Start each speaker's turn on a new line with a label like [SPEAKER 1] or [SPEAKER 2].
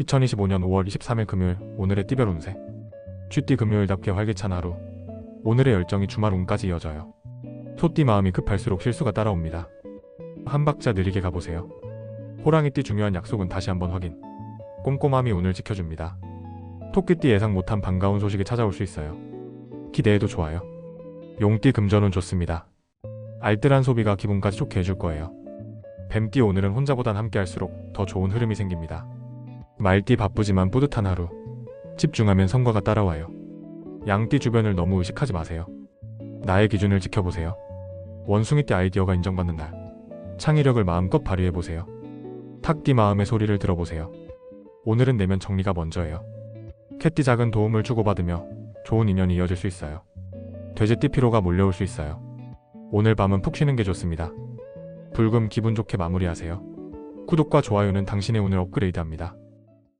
[SPEAKER 1] 2025년 5월 23일 금요일 오늘의 띠별 운세. 쥐띠 금요일답게 활기찬 하루. 오늘의 열정이 주말 운까지 이어져요. 소띠 마음이 급할수록 실수가 따라옵니다. 한 박자 느리게 가보세요. 호랑이띠 중요한 약속은 다시 한번 확인. 꼼꼼함이 운을 지켜줍니다. 토끼띠 예상 못한 반가운 소식이 찾아올 수 있어요. 기대해도 좋아요. 용띠 금전운 좋습니다. 알뜰한 소비가 기분까지 좋게 해줄 거예요. 뱀띠 오늘은 혼자보단 함께 할수록 더 좋은 흐름이 생깁니다 말띠 바쁘지만 뿌듯한 하루. 집중하면 성과가 따라와요. 양띠 주변을 너무 의식하지 마세요. 나의 기준을 지켜보세요. 원숭이띠 아이디어가 인정받는 날. 창의력을 마음껏 발휘해보세요. 탁띠 마음의 소리를 들어보세요. 오늘은 내면 정리가 먼저예요. 캣띠 작은 도움을 주고받으며 좋은 인연이 이어질 수 있어요. 돼지띠 피로가 몰려올 수 있어요. 오늘 밤은 푹 쉬는 게 좋습니다. 불금 기분 좋게 마무리하세요. 구독과 좋아요는 당신의 운을 업그레이드합니다.